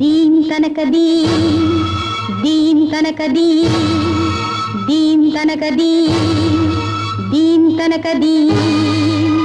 దీం తనక దీం దీం తనక దీం దీం తనక దీం దీం తనక దీం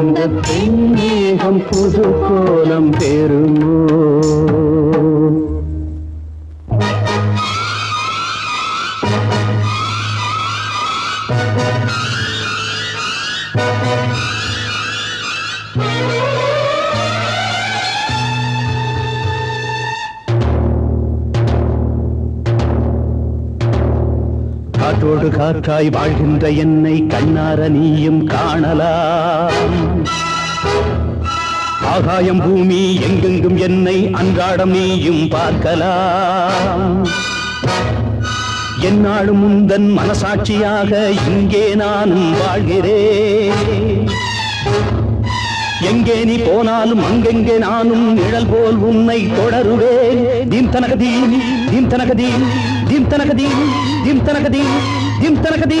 இந்த பெண்ணேகம் புது கோலம் பெறுமோ? காற்றோடு காற்றாய் வாழ்கின்ற என்னை கண்ணார நீயும் காணலாம். ஆகாயம் பூமி எங்கெங்கும் என்னை அன்றாடம் நீயும் பார்க்கலாம். என்னாலும் முந்தன் மனசாட்சியாக இங்கே நானும் வாழ்கிறேன். எங்கே நீ போனாலும் அங்கெங்கே நானும் நிழல் போல் உன்னை தொடருவேன். தீம் தனகதி தீம் தனகதி தீம் தனகதி தீம் தனகதி தீம் தனகதி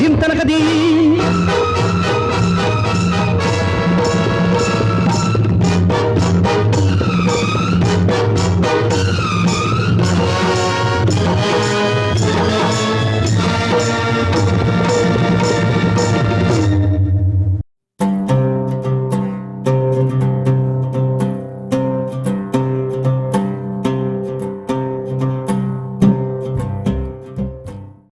தீம் தனகதி